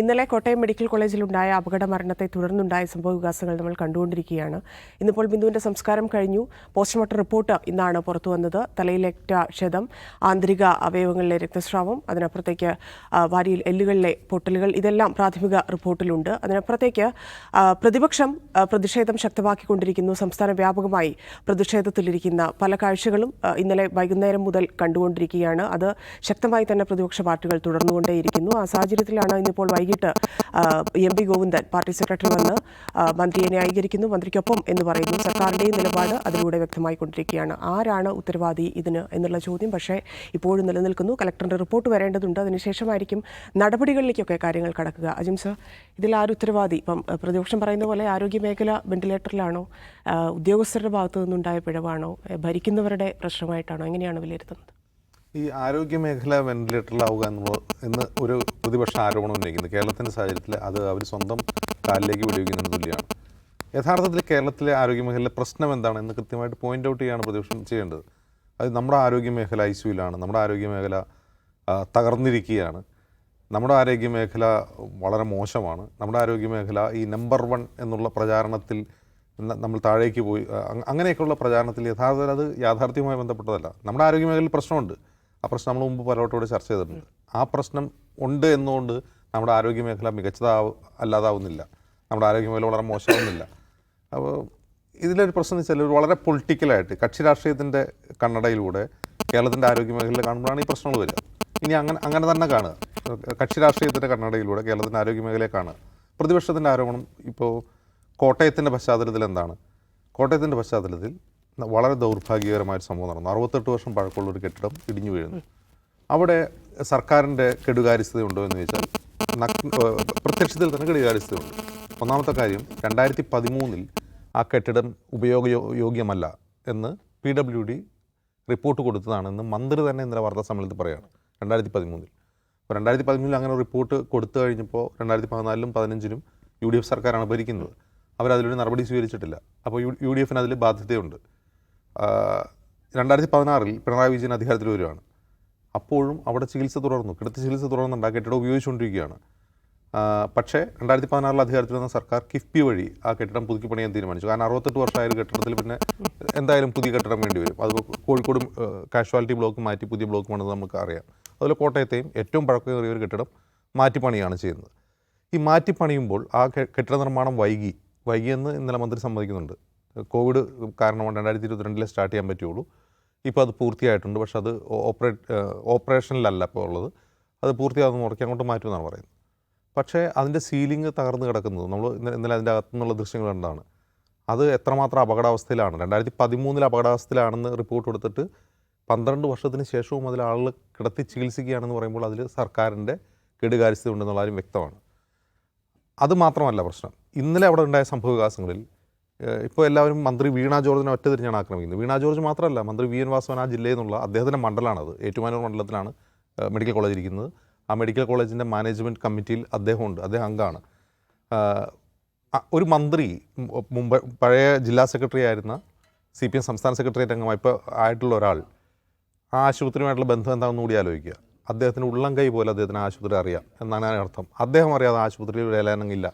ഇന്നലെ കോട്ടയം മെഡിക്കൽ കോളേജിലുണ്ടായ അപകട മരണത്തെ തുടർന്നുണ്ടായ സംഭവ വികാസങ്ങൾ നമ്മൾ കണ്ടുകൊണ്ടിരിക്കുകയാണ്. ഇന്നിപ്പോൾ ബിന്ദുവിന്റെ സംസ്കാരം കഴിഞ്ഞു. പോസ്റ്റ്മോർട്ടം റിപ്പോർട്ട് ഇന്നാണ് പുറത്തു വന്നത്. തലയിലേറ്റ ക്ഷതം ആന്തരിക അവയവങ്ങളിലെ രക്തസ്രാവം അതിനപ്പുറത്തേക്ക് വാരിയിൽ എല്ലുകളിലെ പൊട്ടലുകൾ ഇതെല്ലാം പ്രാഥമിക റിപ്പോർട്ടിലുണ്ട്. അതിനപ്പുറത്തേക്ക് പ്രതിപക്ഷം പ്രതിഷേധം ശക്തമാക്കിക്കൊണ്ടിരിക്കുന്നു. സംസ്ഥാന വ്യാപകമായി പ്രതിഷേധത്തിലിരിക്കുന്ന പല കാഴ്ചകളും ഇന്നലെ വൈകുന്നേരം മുതൽ കണ്ടുകൊണ്ടിരിക്കുകയാണ്. അത് ശക്തമായി തന്നെ പ്രതിപക്ഷ പാർട്ടികൾ തുടർന്നുകൊണ്ടേയിരിക്കുന്നു. ആ സാഹചര്യത്തിലാണ് ഇന്നിപ്പോൾ വൈകിട്ട് M P Govindan party secretary വന്ന് മന്ത്രിയെ ന്യായീകരിക്കുന്നു. മന്ത്രിക്കൊപ്പം എന്ന് പറയുന്നു. സർക്കാരിന്റെയും നിലപാട് അതിലൂടെ വ്യക്തമായിക്കൊണ്ടിരിക്കുകയാണ് ആരാണ് ഉത്തരവാദി ഇതിന് എന്നുള്ള ചോദ്യം പക്ഷേ ഇപ്പോഴും നിലനിൽക്കുന്നു. കലക്ടറിന്റെ റിപ്പോർട്ട് വരേണ്ടതുണ്ട്. അതിനുശേഷമായിരിക്കും നടപടികളിലേക്കൊക്കെ കാര്യങ്ങൾ കടക്കുക. അജിം സർ ഇതിൽ ആര് ഉത്തരവാദി? ഇപ്പം പ്രതിപക്ഷം പറയുന്ന പോലെ ആരോഗ്യ മേഖല വെന്റിലേറ്ററിലാണോ? ഉദ്യോഗസ്ഥരുടെ ഭാഗത്തു നിന്നുണ്ടായ പിഴവാണോ? ഭരിക്കുന്നവരുടെ പ്രശ്നമായിട്ടാണോ? എങ്ങനെയാണ് വിലയിരുത്തുന്നത്? ഈ ആരോഗ്യ മേഖല വെന്റിലേറ്ററിലാവുക എന്നുള്ളത് എന്ന് ഒരു പ്രതിപക്ഷ ആരോപണം ഉന്നയിക്കുന്നത് കേരളത്തിന്റെ സാഹചര്യത്തിൽ അത് അവർ സ്വന്തം കാലിലേക്ക് വിടിവയ്ക്കുന്നതിന് തുല്യമാണ്. യഥാർത്ഥത്തിൽ കേരളത്തിലെ ആരോഗ്യ മേഖലയിലെ പ്രശ്നം എന്താണ് എന്ന് കൃത്യമായിട്ട് പോയിന്റ് ഔട്ട് ചെയ്യാണ് പ്രതിപക്ഷം ചെയ്യേണ്ടത്. അത് നമ്മുടെ ആരോഗ്യ മേഖല ഐ സിയുലാണ് നമ്മുടെ ആരോഗ്യ മേഖല തകർന്നിരിക്കുകയാണ്. നമ്മുടെ ആരോഗ്യ മേഖല വളരെ മോശമാണ്. നമ്മുടെ ആരോഗ്യ മേഖല ഈ നമ്പർ വൺ എന്നുള്ള പ്രചാരണത്തിൽ നമ്മൾ താഴേക്ക് പോയി അങ്ങനെയൊക്കെയുള്ള പ്രചാരണത്തിൽ യഥാർത്ഥത്തിൽ അത് യാഥാർത്ഥ്യവുമായി ബന്ധപ്പെട്ടതല്ല. നമ്മുടെ ആരോഗ്യ മേഖലയിൽ പ്രശ്നമുണ്ട്. ആ പ്രശ്നം നമ്മൾ മുമ്പ് പലവട്ടോട് ചർച്ച ചെയ്തിട്ടുണ്ട്. ആ പ്രശ്നം ഉണ്ട് എന്നുകൊണ്ട് നമ്മുടെ ആരോഗ്യ മേഖല മികച്ചതാവ അല്ലാതാവുന്നില്ല. നമ്മുടെ ആരോഗ്യ മേഖല വളരെ മോശമാവുന്നില്ല. അപ്പോൾ ഇതിലൊരു പ്രശ്നം എന്ന് വെച്ചാൽ വളരെ പൊളിറ്റിക്കലായിട്ട് കക്ഷി രാഷ്ട്രീയത്തിന്റെ കണ്ണടയിലൂടെ കേരളത്തിന്റെ ആരോഗ്യ മേഖലയിൽ കാണുമ്പോഴാണ് ഈ പ്രശ്നങ്ങൾ വരിക. ഇനി അങ്ങനെ അങ്ങനെ തന്നെ കാണുക. കക്ഷി രാഷ്ട്രീയത്തിന്റെ കണ്ണടയിലൂടെ കേരളത്തിന്റെ ആരോഗ്യ മേഖലയെ കാണുക. പ്രതിപക്ഷത്തിന്റെ ആരോപണം ഇപ്പോൾ കോട്ടയത്തിന്റെ പശ്ചാത്തലത്തിൽ എന്താണ്? കോട്ടയത്തിന്റെ പശ്ചാത്തലത്തിൽ വളരെ ദൗർഭാഗ്യകരമായ ഒരു സംഭവം നടന്നു. അറുപത്തെട്ട് വർഷം പഴക്കമുള്ള ഒരു കെട്ടിടം ഇടിഞ്ഞു വീഴുന്നു. അവിടെ സർക്കാരിന്റെ കെടുകാര്യസ്ഥത ഉണ്ടോ എന്ന് ചോദിച്ചാൽ പ്രത്യക്ഷത്തിൽ തന്നെ കെടുകാര്യസ്ഥതയുണ്ട്. ഒന്നാമത്തെ കാര്യം രണ്ടായിരത്തി പതിമൂന്നിൽ ആ കെട്ടിടം ഉപയോഗയോഗ്യമല്ല എന്ന് പി ഡബ്ല്യു ഡി റിപ്പോർട്ട് കൊടുത്തതാണെന്ന് മന്ത്രി തന്നെ ഇന്നലെ വാർത്താ സമ്മേളനത്തിൽ പറയുകയാണ് രണ്ടായിരത്തി പതിമൂന്നിൽ അപ്പോൾ രണ്ടായിരത്തി പതിമൂന്നിൽ അങ്ങനെ റിപ്പോർട്ട് കൊടുത്തു കഴിഞ്ഞപ്പോൾ രണ്ടായിരത്തി പതിനാലിലും പതിനഞ്ചിലും യു ഡി എഫ് സർക്കാരാണ് ഭരിക്കുന്നത്. അവരതിലൊരു നടപടി സ്വീകരിച്ചിട്ടില്ല. അപ്പോൾ യു ഡി എഫിന് അതിൽ ബാധ്യതയുണ്ട്. രണ്ടായിരത്തി പതിനാറിൽ പിണറായി വിജയൻ അധികാരത്തിൽ വരികയാണ്. അപ്പോഴും അവിടെ ചികിത്സ തുടർന്നു. കിടത്തി ചികിത്സ തുടർന്നുണ്ട് ആ കെട്ടിടം ഉപയോഗിച്ചുകൊണ്ടിരിക്കുകയാണ് പക്ഷേ രണ്ടായിരത്തി പതിനാറിൽ അധികാരത്തിൽ വന്ന സർക്കാർ കിഫ്ബി വഴി ആ കെട്ടിടം പുതുക്കി പണിയാൻ തീരുമാനിച്ചു. കാരണം അറുപത്തെട്ട് വർഷമായ ഒരു കെട്ടിടത്തിൽ പിന്നെ എന്തായാലും പുതിയ കെട്ടിടം വേണ്ടി വരും. അത് കോഴിക്കോട് കാഷ്വാലിറ്റി ബ്ലോക്ക് മാറ്റി പുതിയ ബ്ലോക്ക് പണിത് നമുക്ക് അറിയാം. അതുപോലെ കോട്ടയത്തെയും ഏറ്റവും പഴക്കമേറിയ ഒരു കെട്ടിടം മാറ്റിപ്പണിയാണ് ചെയ്യുന്നത്. ഈ മാറ്റിപ്പണിയുമ്പോൾ ആ കെ- കെട്ടിട നിർമ്മാണം വൈകി. വൈകിയെന്ന് ഇന്നലെ മന്ത്രി സമ്മതിക്കുന്നുണ്ട്. കോവിഡ് കാരണമാണ് രണ്ടായിരത്തി ഇരുപത്തിരണ്ടിലെ സ്റ്റാർട്ട് ചെയ്യാൻ പറ്റുള്ളൂ. ഇപ്പോൾ അത് പൂർത്തിയായിട്ടുണ്ട്. പക്ഷെ അത് ഓപ്പറേറ്റ് ഓപ്പറേഷനിലല്ല ഇപ്പോൾ ഉള്ളത്. അത് പൂർത്തിയാകുന്ന മുറയ്ക്ക് അങ്ങോട്ട് മാറ്റുമെന്നാണ് പറയുന്നത്. പക്ഷേ അതിന്റെ സീലിംഗ് തകർന്ന് കിടക്കുന്നത് നമ്മൾ ഇന്നലെ ഇന്നലെ അതിന്റെ അകത്തുനിന്നുള്ള ദൃശ്യങ്ങൾ കണ്ടാണ് അത് എത്രമാത്രം അപകടാവസ്ഥയിലാണ്. രണ്ടായിരത്തി പതിമൂന്നിൽ അപകടാവസ്ഥയിലാണെന്ന് റിപ്പോർട്ട് കൊടുത്തിട്ട് പന്ത്രണ്ട് വർഷത്തിന് ശേഷവും അതിൽ ആളുകൾ കിടത്തി ചികിത്സിക്കുകയാണെന്ന് പറയുമ്പോൾ അതിൽ സർക്കാരിന്റെ കെടുകാര്യസ്ഥത ഉണ്ടെന്നുള്ള കാര്യം വ്യക്തമാണ്. അത് മാത്രമല്ല പ്രശ്നം. ഇന്നലെ അവിടെ ഉണ്ടായ സംഭവവികാസങ്ങളിൽ ഇപ്പോൾ എല്ലാവരും മന്ത്രി വീണ ജോർജിനെ ഒറ്റ തിരിഞ്ഞാണ് ആക്രമിക്കുന്നത്. വീണ ജോർജ് മാത്രമല്ല മന്ത്രി വി എൻ വാസവൻ ആ ജില്ലയിൽ നിന്നുള്ള അദ്ദേഹത്തിന്റെ മണ്ഡലമാണത് ഏറ്റുമാനൂർ മണ്ഡലത്തിലാണ് മെഡിക്കൽ കോളേജ് ഇരിക്കുന്നത്. ആ മെഡിക്കൽ കോളേജിന്റെ മാനേജ്മെന്റ് കമ്മിറ്റിയിൽ അദ്ദേഹമുണ്ട് അദ്ദേഹം അംഗമാണ്. ഒരു മന്ത്രി മുമ്പ് പഴയ ജില്ലാ സെക്രട്ടറി ആയിരുന്ന സി പി എം സംസ്ഥാന സെക്രട്ടേറിയറ്റ് അംഗമായി ഇപ്പോൾ ആയിട്ടുള്ള ഒരാൾ ആ ആശുപത്രിയുമായിട്ടുള്ള ബന്ധം എന്താണെന്ന് കൂടി ആലോചിക്കുക. അദ്ദേഹത്തിന് ഉള്ളം കൈ പോലെ അദ്ദേഹത്തിന് ആശുപത്രി അറിയാം എന്നാണ് അർത്ഥം അദ്ദേഹം അറിയാതെ ആശുപത്രിയിൽ ഒരു ഏലാനങ്ങില്ല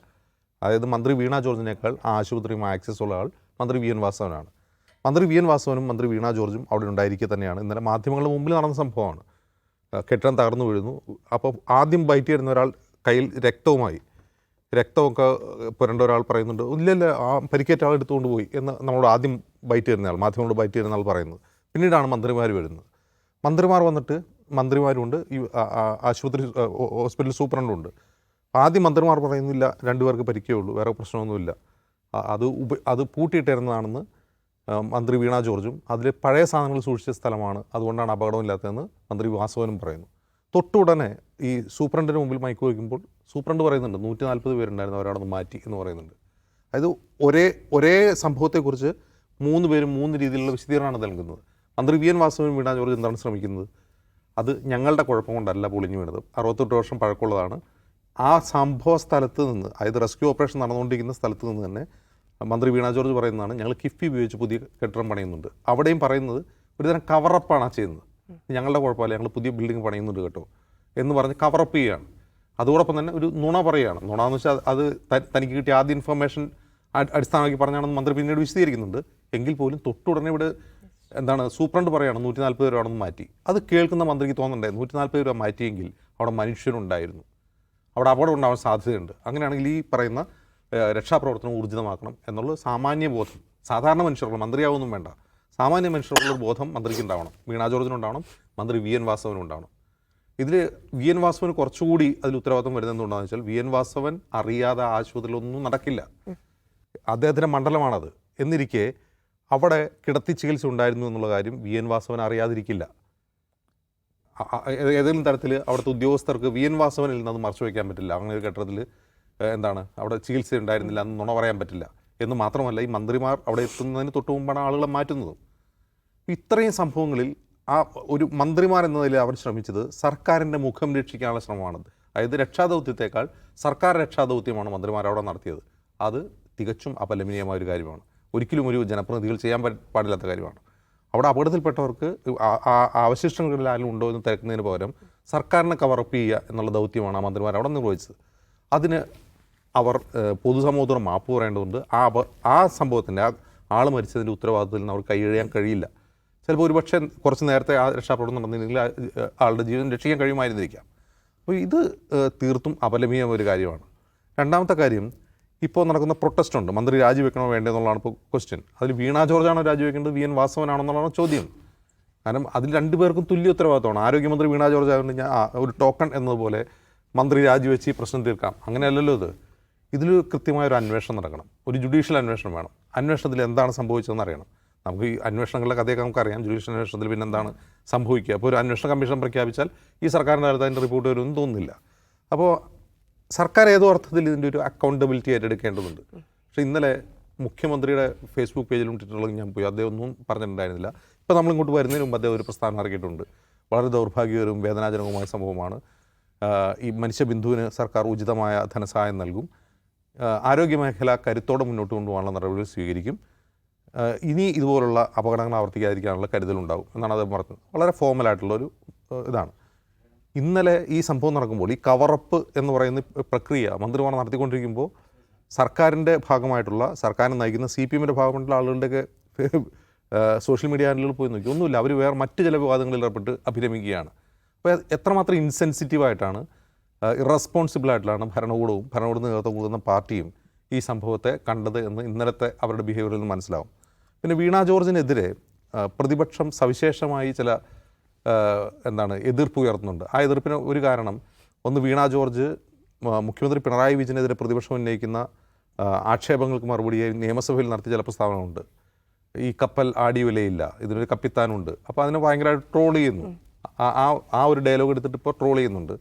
അതായത് മന്ത്രി വീണ ജോർജിനേക്കാൾ ആശുപത്രിയുമായി ആക്സസ് ഉള്ള ആൾ മന്ത്രി വി എൻ വാസവനാണ്. മന്ത്രി വി എൻ വാസവനും മന്ത്രി വീണ ജോർജും അവിടെ ഉണ്ടായിരിക്കുക തന്നെയാണ്. ഇന്നലെ മാധ്യമങ്ങളുടെ മുമ്പിൽ നടന്ന സംഭവമാണ്. കെട്ടിടം തകർന്നു വീഴുന്നു. അപ്പോൾ ആദ്യം ബൈറ്റ് ചെയ്യുന്ന ഒരാൾ കയ്യിൽ രക്തവുമായി. രക്തമൊക്കെ പുരണ്ട ഒരാൾ പറയുന്നുണ്ട് ഇല്ലല്ല ആ പരിക്കേറ്റ ആൾ എടുത്തുകൊണ്ട് പോയി എന്ന് നമ്മളോട് ആദ്യം ബൈറ്റ് തരുന്ന ആൾ മാധ്യമങ്ങളോട് ബൈറ്റ് തരുന്ന ആൾ പറയുന്നത്. പിന്നീടാണ് മന്ത്രിമാർ വരുന്നത്. മന്ത്രിമാർ വന്നിട്ട് മന്ത്രിമാരുണ്ട് ഈ ആശുപത്രി ഹോസ്പിറ്റൽ സൂപ്രണ്ടുണ്ട്. ആദ്യം മന്ത്രിമാർ പറയുന്നില്ല രണ്ടുപേർക്ക് പരിക്കേ ഉള്ളൂ വേറെ പ്രശ്നമൊന്നുമില്ല. അത് ഉപ അത് പൂട്ടിയിട്ടിരുന്നതാണെന്ന് മന്ത്രി വീണ ജോർജും അതിൽ പഴയ സാധനങ്ങൾ സൂക്ഷിച്ച സ്ഥലമാണ് അതുകൊണ്ടാണ് അപകടമില്ലാത്തതെന്ന് മന്ത്രി വാസവനും പറയുന്നു. തൊട്ടുടനെ ഈ സൂപ്രണ്ടിന് മുമ്പിൽ മൈക്ക് വയ്ക്കുമ്പോൾ സൂപ്രണ്ട് പറയുന്നുണ്ട് നൂറ്റി നാൽപ്പത് പേരുണ്ടായിരുന്നു അവരവിടെ നിന്ന് മാറ്റി എന്ന് പറയുന്നുണ്ട്. അതായത് ഒരേ ഒരേ സംഭവത്തെക്കുറിച്ച് മൂന്ന് പേരും മൂന്ന് രീതിയിലുള്ള വിശദീകരണമാണ് നൽകുന്നത്. മന്ത്രി വി എൻ വാസവനും വീണ ജോർജ് എന്താണ് ശ്രമിക്കുന്നത്? അത് ഞങ്ങളുടെ കുഴപ്പം കൊണ്ടല്ല പൊളിഞ്ഞു വീണത്. അറുപത്തെട്ട് വർഷം പഴക്കമുള്ളതാണ്. ആ സംഭവ സ്ഥലത്ത് നിന്ന് അതായത് റെസ്ക്യൂ ഓപ്പറേഷൻ നടന്നുകൊണ്ടിരിക്കുന്ന സ്ഥലത്ത് നിന്ന് തന്നെ മന്ത്രി വീണ ജോർജ് പറയുന്നതാണ് ഞങ്ങൾ കിഫ്ബി ഉപയോഗിച്ച് പുതിയ കെട്ടിടം പണിയുന്നുണ്ട്. അവിടെയും പറയുന്നത് ഒരുതരം കവറപ്പാണ് ചെയ്യുന്നത്. ഞങ്ങളുടെ കുഴപ്പമില്ല ഞങ്ങൾ പുതിയ ബിൽഡിംഗ് പണിയുന്നുണ്ട് കേട്ടോ എന്ന് പറഞ്ഞ് കവറപ്പ് ചെയ്യുകയാണ്. അതോടൊപ്പം തന്നെ ഒരു നുണ പറയുകയാണ്. നുണ എന്ന് വെച്ചാൽ അത് തനിക്ക് കിട്ടിയ ആദ്യ ഇൻഫർമേഷൻ അടിസ്ഥാനമാക്കി പറഞ്ഞാണെന്ന് മന്ത്രി പിന്നീട് വിശദീകരിക്കുന്നുണ്ട്. എങ്കിൽ പോലും തൊട്ടുടനെ ഇവിടെ എന്താണ് സൂപ്രണ്ട് പറയുകയാണ് നൂറ്റി നാൽപ്പത് രൂപയാണെന്ന് മാറ്റി. അത് കേൾക്കുന്ന മന്ത്രിക്ക് തോന്നണ്ടേ നൂറ്റി നാൽപ്പത് രൂപ മാറ്റിയെങ്കിൽ അവിടെ മനുഷ്യരുണ്ടായിരുന്നു. അവിടെ അപകടം ഉണ്ടാവാൻ സാധ്യതയുണ്ട്. അങ്ങനെയാണെങ്കിൽ ഈ പറയുന്ന രക്ഷാപ്രവർത്തനം ഊർജിതമാക്കണം എന്നുള്ള സാമാന്യ ബോധം സാധാരണ മനുഷ്യർക്കുള്ള മന്ത്രിയാവൊന്നും വേണ്ട. സാമാന്യ മനുഷ്യർക്കുള്ള ബോധം മന്ത്രിക്ക് ഉണ്ടാവണം. വീണാ ജോർജിനുണ്ടാവണം മന്ത്രി വി എൻ വാസവനും ഉണ്ടാവണം. ഇതിൽ വി എൻ വാസവന് കുറച്ചുകൂടി അതിൽ ഉത്തരവാദിത്വം വരുന്നത് വെച്ചാൽ വി എൻ വാസവൻ അറിയാതെ ആശുപത്രിയിലൊന്നും നടക്കില്ല. അദ്ദേഹത്തിന്റെ മണ്ഡലമാണത്. എന്നിരിക്കെ അവിടെ കിടത്തി ചികിത്സ ഉണ്ടായിരുന്നു എന്നുള്ള കാര്യം വി എൻ വാസവൻ അറിയാതിരിക്കില്ല. ഏതെങ്കിലും തരത്തിൽ അവിടുത്തെ ഉദ്യോഗസ്ഥർക്ക് വി എൻ വാസവനിൽ നിന്ന് മറച്ചു വയ്ക്കാൻ പറ്റില്ല. അങ്ങനെ ഒരു ഘട്ടത്തിൽ എന്താണ് അവിടെ ചികിത്സ ഉണ്ടായിരുന്നില്ല എന്ന് നുണ പറയാൻ പറ്റില്ല. എന്ന് മാത്രമല്ല ഈ മന്ത്രിമാർ അവിടെ എത്തുന്നതിന് തൊട്ട് മുമ്പാണ് ആളുകളെ മാറ്റുന്നത്. ഇത്രയും സംഭവങ്ങളിൽ ആ ഒരു മന്ത്രിമാർ എന്നതിൽ അവർ ശ്രമിച്ചത് സർക്കാരിന്റെ മുഖം രക്ഷിക്കാനുള്ള ശ്രമമാണ് അതായത് രക്ഷാദൗത്യത്തെക്കാൾ സർക്കാർ രക്ഷാദൗത്യമാണ് മന്ത്രിമാർ അവിടെ നടത്തിയത്. അത് തികച്ചും അപലപനീയമായ ഒരു കാര്യമാണ്. ഒരിക്കലും ഒരു ജനപ്രതിനിധികൾ ചെയ്യാൻ പാടില്ലാത്ത കാര്യമാണ്. അവിടെ അപകടത്തിൽപ്പെട്ടവർക്ക് അവശിഷ്ടങ്ങളിൽ ആരും ഉണ്ടോ എന്ന് തിരക്കുന്നതിന് പകരം സർക്കാരിനെ കവറപ്പ് ചെയ്യുക എന്നുള്ള ദൗത്യമാണ് ആ മന്ത്രിമാർ അവിടെ നിർവഹിച്ചത്. അതിന് അവർ പൊതുസമൂഹത്തോട് മാപ്പ് പറയേണ്ടതുണ്ട്. ആ ആ സംഭവത്തിന്റെ ആ ആൾ മരിച്ചതിന്റെ ഉത്തരവാദിത്തത്തിൽ നിന്ന് അവർ കൈയഴിയാൻ കഴിയില്ല. ചിലപ്പോൾ ഒരുപക്ഷെ കുറച്ച് നേരത്തെ ആ രക്ഷാപ്രവർത്തനം നടന്നില്ലെങ്കിൽ ആളുടെ ജീവൻ രക്ഷിക്കാൻ കഴിയുമായിരുന്നിരിക്കാം. അപ്പോൾ ഇത് തീർത്തും അപലപീയമായ ഒരു കാര്യമാണ്. രണ്ടാമത്തെ കാര്യം ഇപ്പോൾ നടക്കുന്ന പ്രൊട്ടസ്റ്റ് ഉണ്ട്. മന്ത്രി രാജിവെക്കണോ വേണ്ടതെന്നുള്ളതാണ് ഇപ്പോൾ ക്വസ്റ്റ്യൻ അതിൽ വീണ ജോർജാണോ രാജിവെക്കേണ്ടത്? വി എൻ വാസവനാണെന്നുള്ളതാണ് ചോദ്യം. കാരണം അതിൽ രണ്ടുപേർക്കും തുല്യ ഉത്തരവാദിത്തമാണ്. ആരോഗ്യമന്ത്രി വീണ ജോർജ് ആയതുകൊണ്ട് ഞാൻ ഒരു ടോക്കൺ എന്നതുപോലെ മന്ത്രി രാജിവെച്ച് ഈ പ്രശ്നം തീർക്കാം. അങ്ങനെയല്ലല്ലോ ഇത്. ഇതിൽ കൃത്യമായ ഒരു അന്വേഷണം നടക്കണം. ഒരു ജുഡീഷ്യൽ അന്വേഷണം വേണം. അന്വേഷണത്തിൽ എന്താണ് സംഭവിച്ചതെന്ന് അറിയണം. നമുക്ക് ഈ അന്വേഷണങ്ങളുടെ കഥയൊക്കെ നമുക്കറിയാം. ജുഡീഷ്യൽ അന്വേഷണത്തിൽ പിന്നെ എന്താണ് സംഭവിക്കുക. അപ്പോൾ ഒരു അന്വേഷണ കമ്മീഷൻ പ്രഖ്യാപിച്ചാൽ ഈ സർക്കാരിന്റെ കാലത്ത് അതിന്റെ റിപ്പോർട്ട് വരുമെന്ന് തോന്നുന്നില്ല. അപ്പോൾ സർക്കാർ ഏതോ അർത്ഥത്തിൽ ഇതിന്റെ ഒരു അക്കൗണ്ടബിലിറ്റി ഏറ്റെടുക്കേണ്ടതുണ്ട്. പക്ഷേ ഇന്നലെ മുഖ്യമന്ത്രിയുടെ ഫേസ്ബുക്ക് പേജിലും ട്വിറ്ററിലും ഞാൻ പോയി. അദ്ദേഹം ഒന്നും പറഞ്ഞിട്ടുണ്ടായിരുന്നില്ല. ഇപ്പോൾ നമ്മൾ ഇങ്ങോട്ട് വരുന്നതിന് മുമ്പ് അദ്ദേഹം ഒരു പ്രസ്താവന ഇറക്കിയിട്ടുണ്ട്. വളരെ ദൗർഭാഗ്യകരവും വേദനാജനകവുമായ സംഭവമാണ്. ഈ മനുഷ്യബിന്ദുവിന് സർക്കാർ ഉചിതമായ ധനസഹായം നൽകും. ആരോഗ്യമേഖല കരുത്തോടെ മുന്നോട്ട് കൊണ്ടുപോകാനുള്ള നടപടികൾ സ്വീകരിക്കും. ഇനി ഇതുപോലുള്ള അപകടങ്ങൾ ആവർത്തിക്കാതിരിക്കാനുള്ള കരുതലുണ്ടാവും എന്നാണ് അദ്ദേഹം പറഞ്ഞത്. വളരെ ഫോമലായിട്ടുള്ള ഒരു ഇതാണ്. ഇന്നലെ ഈ സംഭവം നടക്കുമ്പോൾ ഈ കവറപ്പ് എന്ന് പറയുന്ന പ്രക്രിയ മന്ത്രിമാർ നടത്തിക്കൊണ്ടിരിക്കുമ്പോൾ സർക്കാരിന്റെ ഭാഗമായിട്ടുള്ള സർക്കാരിനെ നയിക്കുന്ന സി പി എമ്മിന്റെ ഭാഗമായിട്ടുള്ള ആളുകളുടെയൊക്കെ സോഷ്യൽ മീഡിയ ഹാൻഡിലുകൾ പോയി നോക്കി. ഒന്നുമില്ല അവർ വേറെ മറ്റ് ചില വിവാദങ്ങളിൽ ഏർപ്പെട്ട് അഭിരമിക്കുകയാണ് അപ്പോൾ എത്രമാത്രം ഇൻസെൻസിറ്റീവായിട്ടാണ് ഇറസ്പോൺസിബിൾ ആയിട്ടാണ് ഭരണകൂടവും ഭരണകൂടത്തിന് നേതൃത്വം കൊടുക്കുന്ന പാർട്ടിയും ഈ സംഭവത്തെ കണ്ടത് എന്ന് ഇന്നലത്തെ അവരുടെ ബിഹേവിയറിൽ നിന്ന് മനസ്സിലാവും. പിന്നെ വീണ ജോർജിനെതിരെ പ്രതിപക്ഷം സവിശേഷമായി ചില എന്താണ് എതിർപ്പ് ഉയർത്തുന്നുണ്ട് ആ എതിർപ്പിന് ഒരു കാരണം ഒന്ന് വീണ ജോർജ് മുഖ്യമന്ത്രി പിണറായി വിജയനെതിരെ പ്രതിപക്ഷം ഉന്നയിക്കുന്ന ആക്ഷേപങ്ങൾക്ക് മറുപടിയായി നിയമസഭയിൽ നടത്തിയ ചില പ്രസ്താവനകളുണ്ട്. ഈ കപ്പൽ ആടി വിലയില്ല ഇതിനൊരു കപ്പിത്താനുണ്ട്. അപ്പോൾ അതിനെ ഭയങ്കരമായിട്ട് ട്രോൾ ചെയ്യുന്നു. ആ- ആ ഒരു ഡയലോഗ് എടുത്തിട്ട് ഇപ്പോൾ ട്രോൾ ചെയ്യുന്നുണ്ട്.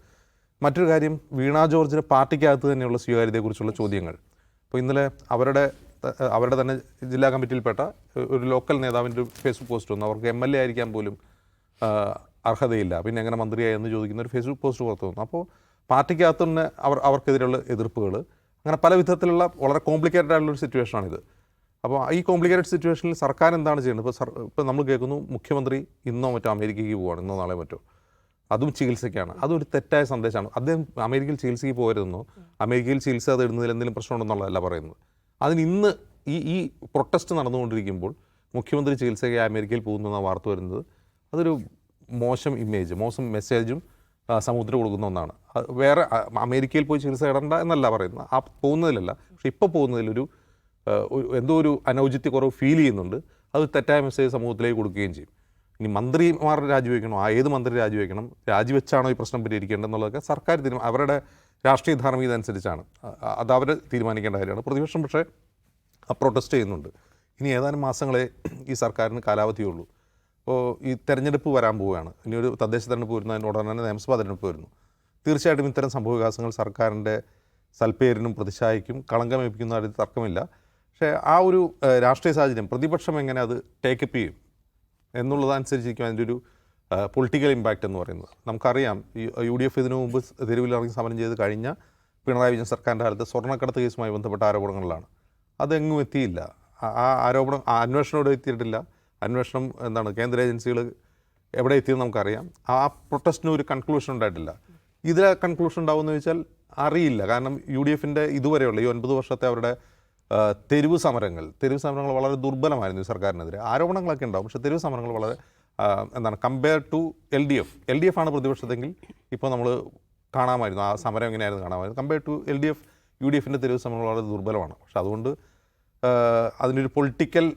മറ്റൊരു കാര്യം വീണ ജോർജിന് പാർട്ടിക്കകത്ത് തന്നെയുള്ള സ്വീകാര്യതയെക്കുറിച്ചുള്ള ചോദ്യങ്ങൾ. അപ്പോൾ ഇന്നലെ അവരുടെ അവരുടെ തന്നെ ജില്ലാ കമ്മിറ്റിയിൽപ്പെട്ട ഒരു ലോക്കൽ നേതാവിന്റെ ഫേസ്ബുക്ക് പോസ്റ്റ് വന്നു. അവർക്ക് എം എൽ എ ആയിരിക്കാൻ പോലും അർഹതയില്ല. പിന്നെ എങ്ങനെ മന്ത്രിയായി എന്ന് ചോദിക്കുന്ന ഒരു ഫേസ്ബുക്ക് പോസ്റ്റ് പുറത്തു വന്നു. അപ്പോൾ പാർട്ടിക്കകത്തു തന്നെ അവർ അവർക്കെതിരെയുള്ള എതിർപ്പുകൾ അങ്ങനെ പല വിധത്തിലുള്ള വളരെ കോംപ്ലിക്കേറ്റഡ് ആയിട്ടുള്ള ഒരു സിറ്റുവേഷനാണിത് അപ്പോൾ ഈ കോംപ്ലിക്കേറ്റഡ് സിറ്റുവേഷനിൽ സർക്കാർ എന്താണ് ചെയ്യുന്നത്? ഇപ്പോൾ സർ ഇപ്പോൾ നമ്മൾ കേൾക്കുന്നു മുഖ്യമന്ത്രി ഇന്നോ മറ്റോ അമേരിക്കയ്ക്ക് പോവാണ് ഇന്നോ നാളെ മറ്റോ. അതും ചികിത്സയ്ക്കാണ്. അതൊരു തെറ്റായ സന്ദേശമാണ്. അദ്ദേഹം അമേരിക്കയിൽ ചികിത്സയ്ക്ക് പോകരുതെന്നോ അമേരിക്കയിൽ ചികിത്സ തേടുന്നതിൽ എന്തെങ്കിലും പ്രശ്നമുണ്ടെന്നുള്ളതല്ല പറയുന്നത്. അതിന് ഇന്ന് ഈ ഈ പ്രൊട്ടസ്റ്റ് നടന്നുകൊണ്ടിരിക്കുമ്പോൾ മുഖ്യമന്ത്രി ചികിത്സയ്ക്ക് അമേരിക്കയിൽ പോകുന്നു എന്നാണ് വാർത്ത വരുന്നത്. അതൊരു മോശം ഇമേജ് മോശം മെസ്സേജും സമൂഹത്തിന് കൊടുക്കുന്ന ഒന്നാണ്. വേറെ അമേരിക്കയിൽ പോയി ചികിത്സ ഇടണ്ട എന്നല്ല പറയുന്നത്. ആ പോകുന്നതിലല്ല. പക്ഷെ ഇപ്പോൾ പോകുന്നതിലൊരു എന്തോ ഒരു അനൗചിത്യ കുറവ് ഫീൽ ചെയ്യുന്നുണ്ട്. അത് തെറ്റായ മെസ്സേജ് സമൂഹത്തിലേക്ക് കൊടുക്കുകയും ചെയ്യും. ഇനി മന്ത്രിമാർ രാജിവെക്കണോ? ആ ഏത് മന്ത്രി രാജിവെക്കണം? രാജിവെച്ചാണോ ഈ പ്രശ്നം പരിഹരിക്കേണ്ടതെന്നുള്ളതൊക്കെ സർക്കാർ തീരുമാനം അവരുടെ രാഷ്ട്രീയ ധാർമ്മികത അനുസരിച്ചാണ്. അത് അവർ തീരുമാനിക്കേണ്ട കാര്യമാണ്. പ്രതിപക്ഷം പക്ഷേ പ്രൊട്ടസ്റ്റ് ചെയ്യുന്നുണ്ട്. ഇനി ഏതാനും മാസങ്ങളെ ഈ സർക്കാരിന് കാലാവധിയുള്ളൂ ഈ തെരഞ്ഞെടുപ്പ് വരാൻ പോവുകയാണ്. ഇനി ഒരു തദ്ദേശ തെരഞ്ഞെടുപ്പ് വരുന്നതിന് അതിനോട് തന്നെ നിയമസഭാ തെരഞ്ഞെടുപ്പ് വരുന്നു. തീർച്ചയായിട്ടും ഇത്തരം സംഭവ വികാസങ്ങൾ സർക്കാരിന്റെ സൽപ്പേരിനും പ്രതിച്ഛായയ്ക്കും കളങ്കമേൽപ്പിക്കുന്ന ഒരു തർക്കമില്ല. പക്ഷേ ആ ഒരു രാഷ്ട്രീയ സാഹചര്യം പ്രതിപക്ഷം എങ്ങനെ അത് ടേക്കപ്പ് ചെയ്യും എന്നുള്ളതനുസരിച്ചിരിക്കും അതിന്റെ ഒരു പൊളിറ്റിക്കൽ ഇമ്പാക്റ്റ് എന്ന് പറയുന്നത്. നമുക്കറിയാം യു ഡി എഫ് ഇതിനു മുമ്പ് തെരുവിലിറങ്ങി സമരം ചെയ്ത് കഴിഞ്ഞ പിണറായി വിജയൻ സർക്കാരിന്റെ കാലത്ത് സ്വർണക്കടത്ത് കേസുമായി ബന്ധപ്പെട്ട ആരോപണങ്ങളിലാണ്. അതെങ്ങും എത്തിയില്ല. ആ- ആരോപണം അന്വേഷണം എത്തിയിട്ടില്ല. അന്വേഷണം എന്താണ് കേന്ദ്ര ഏജൻസികൾ എവിടെ എത്തിയെന്ന് നമുക്കറിയാം. ആ പ്രൊട്ടസ്റ്റിന് ഒരു കൺക്ലൂഷൻ ഉണ്ടായിട്ടില്ല. ഇതിൽ കൺക്ലൂഷൻ ഉണ്ടാവുമെന്ന് ചോദിച്ചാൽ അറിയില്ല. കാരണം യു ഡി എഫിന്റെ ഇതുവരെയുള്ള ഈ ഒൻപത് വർഷത്തെ അവരുടെ തെരുവ് സമരങ്ങൾ തെരുവ് സമരങ്ങൾ വളരെ ദുർബലമായിരുന്നു സർക്കാരിനെതിരെ. ആരോപണങ്ങളൊക്കെ ഉണ്ടാവും. പക്ഷേ തെരുവ് സമരങ്ങൾ വളരെ എന്താണ് compare to L D F L D F ആണ് പ്രതിപക്ഷത്തെങ്കിൽ ഇപ്പോൾ നമ്മൾ കാണാമായിരുന്നു. ആ സമരം എങ്ങനെയായിരുന്നു കാണാമായിരുന്നു. Compare to L D F U D എഫിന്റെ തെരുവ് സമരങ്ങൾ വളരെ ദുർബലമാണ്. പക്ഷെ അതുകൊണ്ട് അതിനൊരു പൊളിറ്റിക്കൽ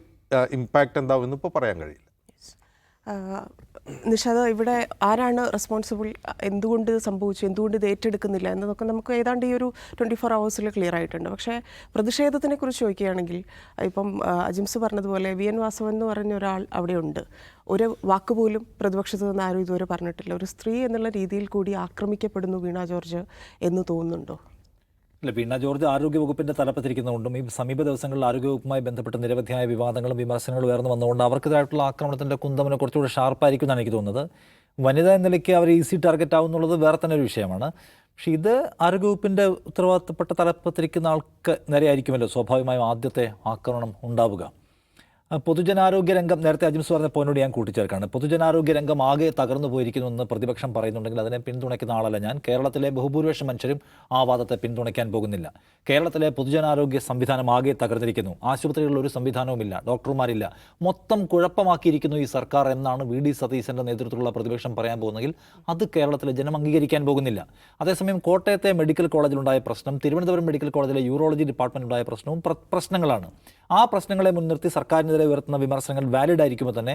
ഇമ്പാക്റ്റ് എന്താവും എന്ന് ഇപ്പോൾ പറയാൻ കഴിയില്ല. നിഷാദ് ഇവിടെ ആരാണ് റെസ്പോൺസിബിൾ എന്തുകൊണ്ട് സംഭവിച്ചു? എന്തുകൊണ്ട് ഇത് ഏറ്റെടുക്കുന്നില്ല? എന്നതൊക്കെ നമുക്ക് ഏതാണ്ട് ഈ ഒരു ട്വന്റി ഫോർ അവേഴ്സിൽ ക്ലിയർ ആയിട്ടുണ്ട്. പക്ഷേ പ്രതിഷേധത്തിനെ കുറിച്ച് ചോദിക്കുകയാണെങ്കിൽ ഇപ്പം അജിംസ് പറഞ്ഞതുപോലെ വി എൻ വാസവൻ എന്ന് പറഞ്ഞ ഒരാൾ അവിടെയുണ്ട് ഒരു വാക്ക് പോലും പ്രതിപക്ഷത്ത് നിന്ന് ആരും ഇതുവരെ പറഞ്ഞിട്ടില്ല. ഒരു സ്ത്രീ എന്നുള്ള രീതിയിൽ കൂടി ആക്രമിക്കപ്പെടുന്നു വീണ ജോർജ് എന്ന് തോന്നുന്നുണ്ടോ? അല്ല വീണ ജോർജ് ആരോഗ്യവകുപ്പിന്റെ തലപ്പത്തിരിക്കുന്നതുകൊണ്ടും ഈ സമീപ ദിവസങ്ങളിൽ ആരോഗ്യവകുപ്പുമായി ബന്ധപ്പെട്ട നിരവധിയായ വിവാദങ്ങളും വിമർശനങ്ങളും ഉയർന്നു വന്നുകൊണ്ട് അവർക്കെതിരായിട്ടുള്ള ആക്രമണത്തിന്റെ കുന്തമനെ കുറച്ചുകൂടി ഷാർപ്പായിരിക്കും എന്നാണ് എനിക്ക് തോന്നുന്നത്. വനിത എന്ന നിലയ്ക്ക് അവർ ഈസി ടാർഗറ്റ് ആവുന്നുള്ളത് വേറെ തന്നെ ഒരു വിഷയമാണ്. പക്ഷേ ഇത് ആരോഗ്യവകുപ്പിന്റെ ഉത്തരവാദിത്തപ്പെട്ട തലപ്പത്തിരിക്കുന്ന ആൾക്ക് നേരെയായിരിക്കുമല്ലോ സ്വാഭാവികമായും ആദ്യത്തെ ആക്രമണം ഉണ്ടാവുക. പൊതുജനാരോഗ്യ രംഗം നേരത്തെ അജിംസ് പറഞ്ഞ പോയിനോട് ഞാൻ കൂട്ടിച്ചേർക്കാണ് പൊതുജനാരോഗ്യ രംഗം ആകെ തകർന്നു പോയിരിക്കുന്നു എന്ന് പ്രതിപക്ഷം പറയുന്നുണ്ടെങ്കിൽ അതിനെ പിന്തുണയ്ക്കുന്ന ആളല്ല ഞാൻ. കേരളത്തിലെ ബഹുഭൂരിപക്ഷം മനുഷ്യരും ആ വാദത്തെ പിന്തുണയ്ക്കാൻ പോകുന്നില്ല. കേരളത്തിലെ പൊതുജനാരോഗ്യ സംവിധാനം ആകെ തകർന്നിരിക്കുന്നു. ആശുപത്രികളിൽ ഒരു സംവിധാനവുമില്ല. ഡോക്ടർമാരില്ല. മൊത്തം കുഴപ്പമാക്കിയിരിക്കുന്നു ഈ സർക്കാർ എന്നാണ് വി ഡി സതീശന്റെ നേതൃത്വത്തിലുള്ള പ്രതിപക്ഷം പറയാൻ പോകുന്നെങ്കിൽ അത് കേരളത്തിലെ ജനം അംഗീകരിക്കാൻ പോകുന്നില്ല. അതേസമയം കോട്ടയത്തെ മെഡിക്കൽ കോളേജിലുണ്ടായ പ്രശ്നം തിരുവനന്തപുരം മെഡിക്കൽ കോളേജിലെ യൂറോളജി ഡിപ്പാർട്ട്മെന്റിലുണ്ടായ പ്രശ്നവും പ്രശ്നങ്ങളാണ്. ആ പ്രശ്നങ്ങളെ മുൻനിർത്തി സർക്കാരിനെതിരെ ഉയർത്തുന്ന വിമർശനങ്ങൾ വാലിഡ് ആയിരിക്കുമ്പോൾ തന്നെ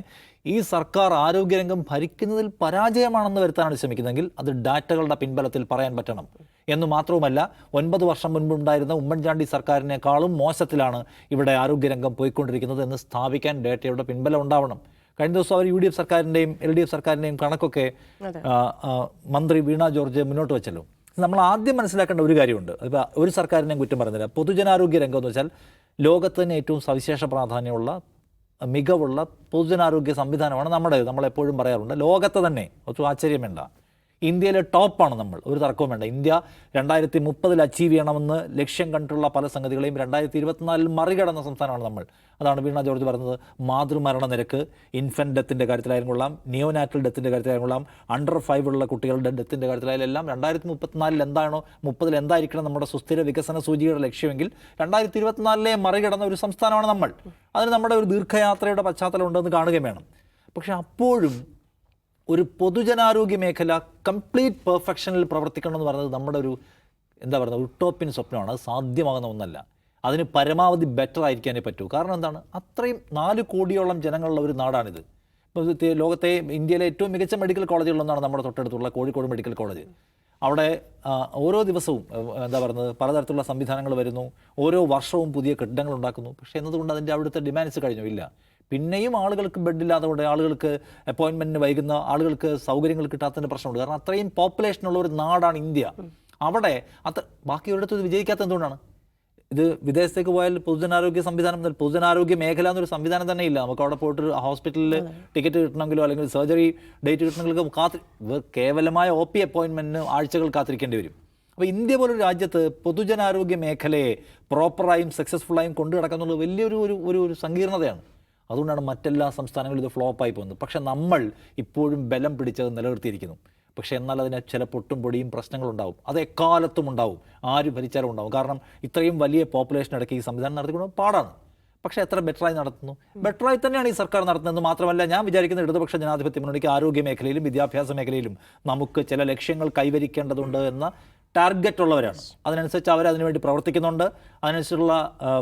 ഈ സർക്കാർ ആരോഗ്യരംഗം ഭരിക്കുന്നതിൽ പരാജയമാണെന്ന് വരുത്താനാണ് ശ്രമിക്കുന്നതെങ്കിൽ അത് ഡാറ്റകളുടെ പിൻബലത്തിൽ പറയാൻ പറ്റണം. എന്ന് മാത്രവുമല്ല ഒൻപത് വർഷം മുൻപുണ്ടായിരുന്ന ഉമ്മൻചാണ്ടി സർക്കാരിനേക്കാളും മോശത്തിലാണ് ഇവിടെ ആരോഗ്യരംഗം പോയിക്കൊണ്ടിരിക്കുന്നത് എന്ന് സ്ഥാപിക്കാൻ ഡേറ്റയുടെ പിൻബലം ഉണ്ടാവണം. കഴിഞ്ഞ ദിവസം അവർ യു ഡി എഫ് സർക്കാരിന്റെയും എൽ ഡി എഫ് സർക്കാരിന്റെയും കണക്കൊക്കെ മന്ത്രി വീണ ജോർജ് മുന്നോട്ട് വെച്ചല്ലോ. നമ്മൾ ആദ്യം മനസ്സിലാക്കേണ്ട ഒരു കാര്യമുണ്ട്. ഇപ്പോൾ ഒരു സർക്കാരിനെയും കുറ്റം പറയുന്നില്ല പൊതുജനാരോഗ്യ രംഗം എന്ന് വെച്ചാൽ ലോകത്ത് തന്നെ ഏറ്റവും സവിശേഷ പ്രാധാന്യമുള്ള മികവുള്ള പൊതുജനാരോഗ്യ സംവിധാനമാണ് നമ്മുടേത്. നമ്മളെപ്പോഴും പറയാറുണ്ട് ലോകത്തെ തന്നെ. ഒട്ടും ആശ്ചര്യം വേണ്ട ഇന്ത്യയിലെ ടോപ്പാണ് നമ്മൾ. ഒരു തർക്കവും വേണ്ട. ഇന്ത്യ രണ്ടായിരത്തി മുപ്പതിൽ അച്ചീവ് ചെയ്യണമെന്ന് ലക്ഷ്യം കണ്ടിട്ടുള്ള പല സംഗതികളെയും രണ്ടായിരത്തി ഇരുപത്തിനാലിൽ മറികടന്ന സംസ്ഥാനമാണ് നമ്മൾ. അതാണ് വീണ ജോർജ് പറഞ്ഞത്. മാതൃമരണ നിരക്ക് ഇൻഫന്റ് ഡെത്തിന്റെ കാര്യത്തിലായാലും കൊള്ളാം നിയോനാറ്റൽ ഡെത്തിന്റെ കാര്യത്തിലായാലും കൊള്ളാം അണ്ടർ ഫൈവ് ഉള്ള കുട്ടികളുടെ ഡെത്തിന്റെ കാര്യത്തിലായാലും എല്ലാം രണ്ടായിരത്തി മുപ്പത്തിനാലിൽ എന്താണോ മുപ്പതിൽ എന്തായിരിക്കണം നമ്മുടെ സുസ്ഥിര വികസന സൂചികയുടെ ലക്ഷ്യമെങ്കിൽ രണ്ടായിരത്തി ഇരുപത്തിനാലിലെ മറികടന്ന ഒരു സംസ്ഥാനമാണ് നമ്മൾ. അതിന് നമ്മുടെ ഒരു ദീർഘയാത്രയുടെ പശ്ചാത്തലം ഉണ്ടെന്ന് കാണുകയും വേണം. പക്ഷെ അപ്പോഴും ഒരു പൊതുജനാരോഗ്യ മേഖല കംപ്ലീറ്റ് പെർഫെക്ഷനിൽ പ്രവർത്തിക്കണമെന്ന് പറയുന്നത് നമ്മുടെ ഒരു എന്താ പറയുക ഉട്ടോപ്പിൻ സ്വപ്നമാണ്. അത് സാധ്യമാകുന്ന ഒന്നല്ല. അതിന് പരമാവധി ബെറ്റർ ആയിരിക്കാനേ പറ്റൂ. കാരണം എന്താണ്? അത്രയും നാല് കോടിയോളം ജനങ്ങളുള്ള ഒരു നാടാണിത്. ഇപ്പോൾ ലോകത്തെ ഇന്ത്യയിലെ ഏറ്റവും മികച്ച മെഡിക്കൽ കോളേജുകളൊന്നാണ് നമ്മുടെ തൊട്ടടുത്തുള്ള കോഴിക്കോട് മെഡിക്കൽ കോളേജ് അവിടെ ഓരോ ദിവസവും എന്താ പറയുന്നത് പലതരത്തിലുള്ള സംവിധാനങ്ങൾ വരുന്നു. ഓരോ വർഷവും പുതിയ കെട്ടിടങ്ങൾ ഉണ്ടാക്കുന്നു. പക്ഷേ എന്നതുകൊണ്ട് അതിന്റെ അവിടുത്തെ ഡിമാൻഡ്സ് കഴിഞ്ഞു. ഇല്ല. പിന്നെയും ആളുകൾക്ക് ബെഡില്ലാത്തതുകൊണ്ട് ആളുകൾക്ക് അപ്പോയിൻമെന്റിന് വൈകുന്ന ആളുകൾക്ക് സൗകര്യങ്ങൾ കിട്ടാത്തതിന്റെ പ്രശ്നമുണ്ട്. കാരണം അത്രയും പോപ്പുലേഷനുള്ള ഒരു നാടാണ് ഇന്ത്യ. അവിടെ അത്ര ബാക്കി ഒരിടത്തും ഇത് വിജയിക്കാത്ത എന്തുകൊണ്ടാണ്? ഇത് വിദേശത്തേക്ക് പോയാൽ പൊതുജനാരോഗ്യ സംവിധാനം പൊതുജനാരോഗ്യ മേഖല എന്നൊരു സംവിധാനം തന്നെ ഇല്ല. നമുക്ക് അവിടെ പോയിട്ട് ഹോസ്പിറ്റലിൽ ടിക്കറ്റ് കിട്ടണമെങ്കിലോ അല്ലെങ്കിൽ സർജറി ഡേറ്റ് കിട്ടണമെങ്കിലോ കാത്തി കേവലമായ ഒ പി അപ്പോയിൻമെന്റിന് ആഴ്ചകൾ കാത്തിരിക്കേണ്ടി വരും. അപ്പോൾ ഇന്ത്യ പോലൊരു രാജ്യത്ത് പൊതുജനാരോഗ്യ മേഖലയെ പ്രോപ്പറായും സക്സസ്ഫുള്ളായും കൊണ്ടു കിടക്കുന്നുള്ള വലിയൊരു ഒരു ഒരു സങ്കീർണതയാണ്. അതുകൊണ്ടാണ് മറ്റെല്ലാ സംസ്ഥാനങ്ങളും ഇത് ഫ്ലോപ്പായി പോകുന്നത്. പക്ഷേ നമ്മൾ ഇപ്പോഴും ബലം പിടിച്ചത് നിലനിർത്തിയിരിക്കുന്നു. പക്ഷേ എന്നാൽ അതിന് ചില പൊട്ടും പൊടിയും പ്രശ്നങ്ങളുണ്ടാവും അത് എക്കാലത്തും ഉണ്ടാവും. ആര് ഭരിച്ചാലും ഉണ്ടാവും. കാരണം ഇത്രയും വലിയ പോപ്പുലേഷൻ ഇടയ്ക്ക് ഈ സംവിധാനം നടത്തിക്കൊണ്ട് പാടാണ്. പക്ഷേ എത്ര ബെറ്ററായി നടത്തുന്നു? ബെറ്ററായി തന്നെയാണ് ഈ സർക്കാർ നടത്തുന്നത് മാത്രമല്ല ഞാൻ വിചാരിക്കുന്ന ഇടതുപക്ഷ ജനാധിപത്യ മുന്നണിക്ക് ആരോഗ്യ മേഖലയിലും വിദ്യാഭ്യാസ മേഖലയിലും നമുക്ക് ചില ലക്ഷ്യങ്ങൾ കൈവരിക്കേണ്ടതുണ്ട് എന്ന ടാർഗറ്റ് ഉള്ളവരാണ് അതിനനുസരിച്ച് അവർ അതിനുവേണ്ടി പ്രവർത്തിക്കുന്നുണ്ട്. അതിനനുസരിച്ചുള്ള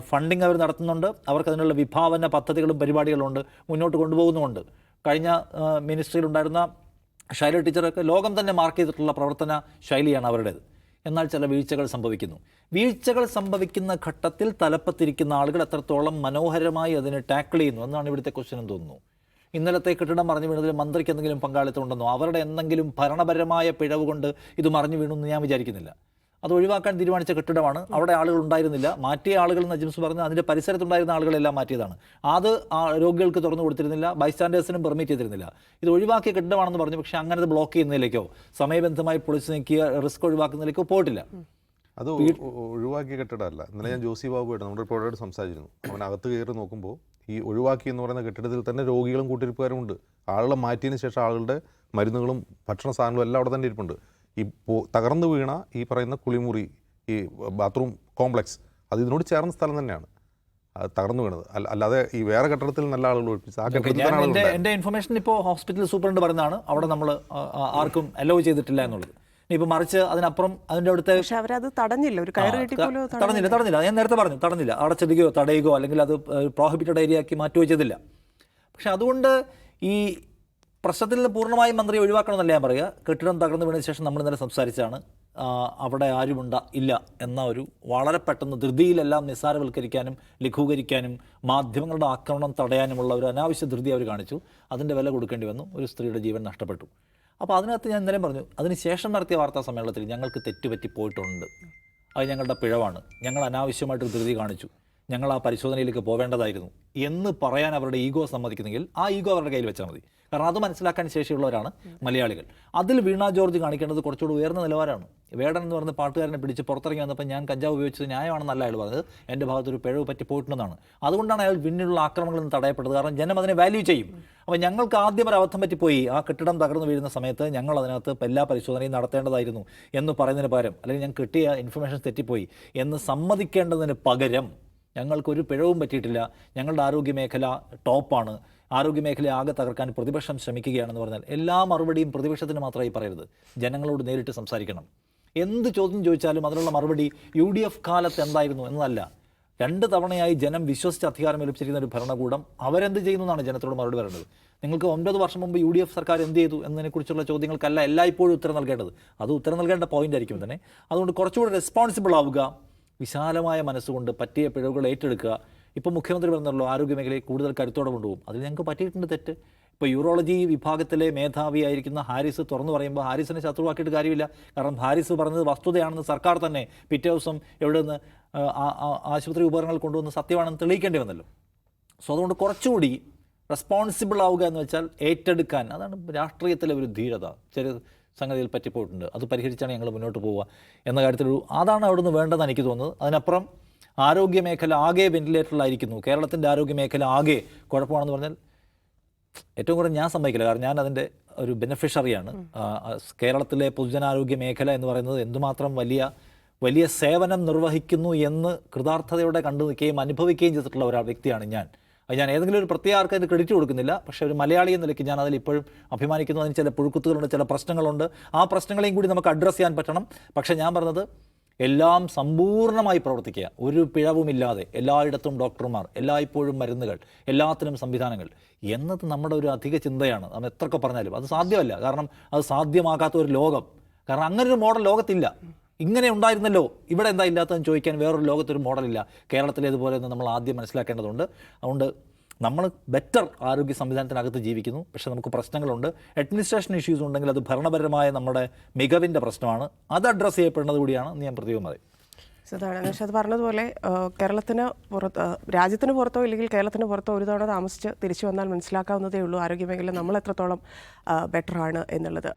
ഫണ്ടിങ് അവർ നടത്തുന്നുണ്ട്. അവർക്ക് അതിനുള്ള വിഭാവന പദ്ധതികളും പരിപാടികളും ഉണ്ട്. മുന്നോട്ട് കൊണ്ടുപോകുന്നുമുണ്ട്. കഴിഞ്ഞ മിനിസ്ട്രിയിലുണ്ടായിരുന്ന ശൈല ടീച്ചറൊക്കെ ലോകം തന്നെ മാർക്ക് ചെയ്തിട്ടുള്ള പ്രവർത്തന ശൈലിയാണ് അവരുടേത്. എന്നാൽ ചില വീഴ്ചകൾ സംഭവിക്കുന്നു. വീഴ്ചകൾ സംഭവിക്കുന്ന ഘട്ടത്തിൽ തലപ്പത്തിരിക്കുന്ന ആളുകൾ എത്രത്തോളം മനോഹരമായി അതിനെ ടാക്കിൾ ചെയ്യുന്നു? എന്നാണ് ഇവിടുത്തെ ക്വസ്റ്റ്യൻ തോന്നുന്നു. ഇന്നലത്തെ കെട്ടിടം മറിഞ്ഞു വീണതിൽ മന്ത്രിക്ക് എന്തെങ്കിലും പങ്കാളിത്തം ഉണ്ടെന്നോ അവരുടെ എന്തെങ്കിലും ഭരണപരമായ പിഴവ് കൊണ്ട് ഇത് മറിഞ്ഞു വീണു എന്ന് ഞാൻ വിചാരിക്കുന്നില്ല. അത് ഒഴിവാക്കാൻ തീരുമാനിച്ച കെട്ടിടമാണ്. അവിടെ ആളുകൾ ഉണ്ടായിരുന്നില്ല. മാറ്റിയ ആളുകൾ എന്ന് ജിംസ് പറഞ്ഞു അതിന്റെ പരിസരത്തുണ്ടായിരുന്ന ആളുകളെല്ലാം മാറ്റിയതാണ്. അത് ആ രോഗികൾക്ക് തുറന്നു കൊടുത്തിരുന്നില്ല. ബൈസ്റ്റാൻഡേഴ്സിനും പെർമിറ്റ് ചെയ്തിരുന്നില്ല. ഇത് ഒഴിവാക്കിയ കെട്ടിടമാണെന്ന് പറഞ്ഞു. പക്ഷേ അങ്ങനെ അത് ബ്ലോക്ക് ചെയ്യുന്നതിലേക്കോ സമയബന്ധമായി പൊളിച്ചു നീക്കിയ റിസ്ക് ഒഴിവാക്കുന്നതിലേക്കോ പോയിട്ടില്ല. അത് ഒഴിവാക്കിയ കെട്ടിടമല്ല. ഇന്നലെ ഞാൻ ജോസി ബാബുമായിട്ട് നമ്മുടെ റിപ്പോർട്ടറായിട്ട് സംസാരിച്ചിരുന്നു. അവൻ അകത്ത് കയറി നോക്കുമ്പോൾ ഈ ഒഴിവാക്കി എന്ന് പറയുന്ന കെട്ടിടത്തിൽ തന്നെ രോഗികളും കൂട്ടിരിപ്പുകാരും ഉണ്ട്. ആളുകളെ മാറ്റിയതിന് ശേഷം ആളുകളുടെ മരുന്നുകളും ഭക്ഷണ സാധനങ്ങളും എല്ലാം അവിടെ തന്നെ ഇരിപ്പുണ്ട്. ഈ പോ- തകർന്നു വീണ ഈ പറയുന്ന കുളിമുറി ഈ ബാത്റൂം കോംപ്ലക്സ് അത് ഇതിനോട് ചേർന്ന സ്ഥലം തന്നെയാണ്. തകർന്നു വീണത്. അല്ല- അല്ലാതെ ഈ വേറെ കെട്ടിടത്തിൽ നല്ല ആളുകൾ ഒഴിപ്പിച്ചു ആ കെട്ടിടത്തിൽ എന്റെ ഇൻഫർമേഷൻ ഇപ്പോൾ ഹോസ്പിറ്റൽ സൂപ്രണ്ട് പറയുന്നതാണ്. അവിടെ നമ്മൾ ആർക്കും അലോ ചെയ്തിട്ടില്ല എന്നുള്ളത്. ഇനിയിപ്പോൾ മറിച്ച് അതിനപ്പുറം അതിന്റെ അടുത്ത് പക്ഷെ അവരത് തടഞ്ഞില്ല. ഒരു കയറ് കെട്ടി തടഞ്ഞില്ല തടഞ്ഞില്ല. ഞാൻ നേരത്തെ പറഞ്ഞു തടഞ്ഞില്ല. അടച്ചിടുകയോ തടയുകയോ അല്ലെങ്കിൽ അത് പ്രോഹിബിറ്റഡ് ഏരിയ ആക്കി മാറ്റുകയോ ചെയ്തില്ല പക്ഷെ അതുകൊണ്ട് ഈ പ്രശ്നത്തിൽ നിന്ന് പൂർണമായും മന്ത്രി ഒഴിവാക്കണമെന്നല്ല ഞാൻ പറയുക. കെട്ടിടം തകർന്നു വീണ ശേഷം നമ്മൾ ഇന്നലെ സംസാരിച്ചാണ് അവിടെ ആരുമുണ്ട ഇല്ല എന്ന ഒരു വളരെ പെട്ടെന്ന് ധൃതിയിലെല്ലാം നിസ്സാരവൽക്കരിക്കാനും ലഘൂകരിക്കാനും മാധ്യമങ്ങളുടെ ആക്രമണം തടയാനുമുള്ള ഒരു അനാവശ്യ ധൃതി അവർ കാണിച്ചു. അതിന്റെ വില കൊടുക്കേണ്ടി വന്നു. ഒരു സ്ത്രീയുടെ ജീവൻ നഷ്ടപ്പെട്ടു. അപ്പോൾ അതിനകത്ത് ഞാൻ ഇന്നലെ പറഞ്ഞു അതിനുശേഷം നടത്തിയ വാർത്താ സമ്മേളനത്തിൽ ഞങ്ങൾക്ക് തെറ്റുപറ്റി പോയിട്ടുണ്ട്. അത് ഞങ്ങളുടെ പിഴവാണ്. ഞങ്ങൾ അനാവശ്യമായിട്ട് ധൃതി കാണിച്ചു. ഞങ്ങൾ ആ പരിശോധനയിലേക്ക് പോവേണ്ടതായിരുന്നു എന്ന് പറയാൻ അവരുടെ ഈഗോ സമ്മതിക്കുന്നെങ്കിൽ ആ ഈഗോ അവരുടെ കയ്യിൽ വെച്ചാൽ മതി. കാരണം അത് മനസ്സിലാക്കാൻ ശേഷിയുള്ളവരാണ് മലയാളികൾ. അതിൽ വീണ ജോർജ് കാണിക്കേണ്ടത് കുറച്ചുകൂടി ഉയർന്ന നിലവാരമാണ്. വേടൻ എന്ന് പറയുന്ന പാട്ടുകാരനെ പിടിച്ച് പുറത്തിറങ്ങി വന്നപ്പോൾ ഞാൻ കഞ്ചാവ് ഉപയോഗിച്ചത് ന്യായമാണെന്നല്ല അയാൾ പറഞ്ഞത്. എന്റെ ഭാഗത്തൊരു പിഴവ് പറ്റി പോയിട്ടുണ്ടെന്നാണ്. അതുകൊണ്ടാണ് അയാൾ പിന്നിലുള്ള ആക്രമണങ്ങളിൽ നിന്ന് തടയപ്പെട്ടത്. കാരണം ജനം അതിനെ വാല്യൂ ചെയ്യും. അപ്പോൾ ഞങ്ങൾക്ക് ആദ്യം ഒരു അബദ്ധം പറ്റിപ്പോയി. ആ കെട്ടിടം തകർന്നു വീഴുന്ന സമയത്ത് ഞങ്ങൾ അതിനകത്ത് എല്ലാ പരിശോധനയും നടത്തേണ്ടതായിരുന്നു എന്ന് പറയുന്നതിന് പകരം അല്ലെങ്കിൽ ഞാൻ കിട്ടിയ ഇൻഫർമേഷൻ തെറ്റിപ്പോയി എന്ന് സമ്മതിക്കേണ്ടതിന് പകരം ഞങ്ങൾക്കൊരു പിഴവും പറ്റിയിട്ടില്ല. ഞങ്ങളുടെ ആരോഗ്യമേഖല ടോപ്പാണ്. ആരോഗ്യ മേഖല ആകെ തകർക്കാൻ പ്രതിപക്ഷം ശ്രമിക്കുകയാണെന്ന് പറഞ്ഞാൽ എല്ലാ മറുപടിയും പ്രതിപക്ഷത്തിന് മാത്രമായി പറയരുത്. ജനങ്ങളോട് നേരിട്ട് സംസാരിക്കണം. എന്ത് ചോദ്യം ചോദിച്ചാലും അതിനുള്ള മറുപടി യു ഡി എഫ് കാലത്ത് എന്തായിരുന്നു എന്നതല്ല രണ്ട് തവണയായി ജനം വിശ്വസിച്ച് അധികാരം ഏൽപ്പിച്ചിരിക്കുന്ന ഒരു ഭരണകൂടം അവരെന്ത് ചെയ്യുന്നു എന്നാണ് ജനത്തോട് മറുപടി പറയേണ്ടത്. നിങ്ങൾക്ക് ഒമ്പത് വർഷം മുമ്പ് യു ഡി എഫ് സർക്കാർ എന്ത് ചെയ്തു എന്നതിനെക്കുറിച്ചുള്ള ചോദ്യങ്ങൾക്കല്ല എല്ലായ്പ്പോഴും ഉത്തരം നൽകേണ്ടത്. അത് ഉത്തരം നൽകേണ്ട പോയിന്റ് ആയിരിക്കും തന്നെ. അതുകൊണ്ട് കുറച്ചുകൂടി റെസ്പോൺസിബിൾ ആവുക വിശാലമായ മനസ്സുകൊണ്ട് പറ്റിയ പിഴവുകൾ ഏറ്റെടുക്കുക. ഇപ്പോൾ മുഖ്യമന്ത്രി പറഞ്ഞല്ലോ ആരോഗ്യ മേഖലയെ കൂടുതൽ കരുത്തോടെ കൊണ്ടുപോകും. അതിൽ ഞങ്ങൾക്ക് പറ്റിയിട്ടുണ്ട് തെറ്റ്. ഇപ്പോൾ യൂറോളജി വിഭാഗത്തിലെ മേധാവിയായിരിക്കുന്ന ഹാരിസ് തുറന്നു പറയുമ്പോൾ ഹാരിസിനെ ശത്രുവാക്കിയിട്ട് കാര്യമില്ല. കാരണം ഹാരിസ് പറഞ്ഞത് വസ്തുതയാണെന്ന് സർക്കാർ തന്നെ പിറ്റേ ദിവസം എവിടെ നിന്ന് ആശുപത്രി ഉപകരണങ്ങൾ കൊണ്ടുവന്ന് സത്യമാണെന്ന് തെളിയിക്കേണ്ടി വന്നല്ലോ. സോ അതുകൊണ്ട് കുറച്ചുകൂടി റെസ്പോൺസിബിൾ ആവുക എന്ന് വെച്ചാൽ ഏറ്റെടുക്കാൻ. അതാണ് രാഷ്ട്രീയത്തിലെ ഒരു ധീരത. ചില സംഗതിയിൽ പറ്റിപ്പോയിട്ടുണ്ട് അത് പരിഹരിച്ചാണ് ഞങ്ങൾ മുന്നോട്ട് പോവുക എന്ന കാര്യത്തിൽ ഒരു അതാണ് അവിടുന്ന് വേണ്ടതെന്ന് എനിക്ക് തോന്നുന്നത്. അതിനപ്പുറം ആരോഗ്യ മേഖല ആകെ വെന്റിലേറ്ററിലായിരിക്കുന്നു കേരളത്തിന്റെ ആരോഗ്യ മേഖല ആകെ കുഴപ്പമാണെന്ന് പറഞ്ഞാൽ ഏറ്റവും കൂടുതൽ ഞാൻ സമ്മതിക്കില്ല. കാരണം ഞാൻ അതിന്റെ ഒരു ബെനിഫിഷ്യറിയാണ് കേരളത്തിലെ പൊതുജനാരോഗ്യ മേഖല എന്ന് പറയുന്നത് എന്തുമാത്രം വലിയ വലിയ സേവനം നിർവഹിക്കുന്നു എന്ന് കൃതാർത്ഥതയോടെ കണ്ടു നിൽക്കുകയും അനുഭവിക്കുകയും ചെയ്തിട്ടുള്ള ഒരാൾ വ്യക്തിയാണ് ഞാൻ. അത് ഞാൻ ഏതെങ്കിലും ഒരു പ്രത്യേക ആർക്കും അതിന് ക്രെഡിറ്റ് കൊടുക്കുന്നില്ല. പക്ഷേ ഒരു മലയാളി എന്ന നിലയ്ക്ക് ഞാൻ അതിൽ ഇപ്പോഴും അഭിമാനിക്കുന്നു. അതിന് ചില പുഴുക്കുത്തുകളുണ്ട് ചില പ്രശ്നങ്ങളുണ്ട്. ആ പ്രശ്നങ്ങളെയും കൂടി നമുക്ക് അഡ്രസ്സ് ചെയ്യാൻ പറ്റണം. പക്ഷേ ഞാൻ പറഞ്ഞത് എല്ലാം സമ്പൂർണമായി പ്രവർത്തിക്കുക. ഒരു പിഴവുമില്ലാതെ എല്ലായിടത്തും ഡോക്ടർമാർ എല്ലായ്പ്പോഴും മരുന്നുകൾ എല്ലാത്തിനും സംവിധാനങ്ങൾ എന്നത് നമ്മുടെ ഒരു അധിക ചിന്തയാണ്. നമ്മൾ എത്രയൊക്കെ പറഞ്ഞാലും അത് സാധ്യമല്ല. കാരണം അത് സാധ്യമാകാത്ത ഒരു ലോകം. കാരണം അങ്ങനൊരു മോഡൽ ലോകത്തില്ല. ഇങ്ങനെ ഉണ്ടായിരുന്നല്ലോ. ഇവിടെ എന്താ ഇല്ലാത്തതെന്ന് ചോദിക്കാൻ വേറൊരു ലോകത്തൊരു മോഡലില്ല. കേരളത്തിലേതുപോലെ നമ്മൾ ആദ്യം മനസ്സിലാക്കേണ്ടതുണ്ട്. അതുകൊണ്ട് നമ്മൾ ബെറ്റർ ആരോഗ്യ സംവിധാനത്തിനകത്ത് ജീവിക്കുന്നു. പക്ഷേ നമുക്ക് പ്രശ്നങ്ങളുണ്ട്. അഡ്മിനിസ്ട്രേഷൻ ഇഷ്യൂസ് ഉണ്ടെങ്കിൽ അത് ഭരണപരമായ നമ്മുടെ മികവിന്റെ പ്രശ്നമാണ്. അത് അഡ്രസ്സ് ചെയ്യപ്പെടുന്നത് കൂടിയാണ് ഞാൻ പ്രതിയും പറയും. പക്ഷെ അത് പറഞ്ഞതുപോലെ കേരളത്തിന് പുറത്ത് രാജ്യത്തിന് പുറത്തോ ഇല്ലെങ്കിൽ കേരളത്തിന് പുറത്തോ ഒരു തവണ താമസിച്ച് തിരിച്ചു വന്നാൽ മനസ്സിലാക്കാവുന്നതേ ഉള്ളൂ. ആരോഗ്യ മേഖല നമ്മൾ എത്രത്തോളം ബെറ്ററാണ് എന്നുള്ളത്.